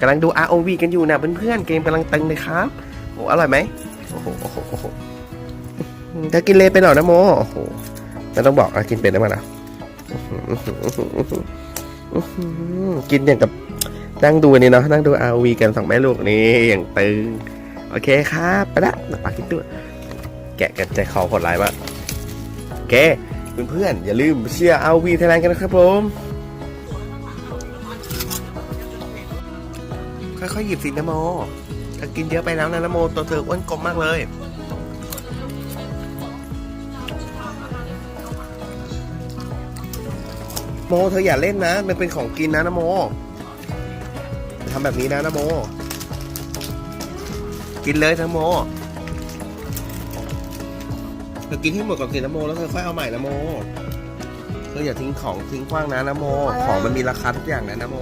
กำลังดู ROV กันอยู่นะเพื่อนๆเกมกำลังตึงเลยครับโอ้อร่อยไหมโอ้โหโอ้โหโอ้โหจะกินเลยไปหน่อยนะโมโอ้โหไม่ต้องบอกอะกินเป็นได้ไหมล่ะกินอย่างกับนั่งดูนี่เนาะนั่งดู ROV กันสองแม่ลูกนี่อย่างตึงโอเคครับไปละปากกินตัวแกะกันใจคอโหดร้ายมากโอเคเพื่อนๆอย่าลืมเชียร์ ROV ไทยแลนด์กันนะครับผม ค่อยๆหยิบสินะโมถ้ากินเยอะไปแล้วนะนะโมตัวเธออ้วนกลมมากเลยโมเธออย่าเล่นนะ มันเป็นของกินนะนะโมทำแบบนี้นะนะโม กินเลยนะโมเธอกินให้หมดก่อนสินะโมแล้วเธอค่อยเอาใหม่นะโมเธออย่าทิ้งของทิ้งขว้างนะนะโม ของมันมีราคาทุกอย่างนะนะโม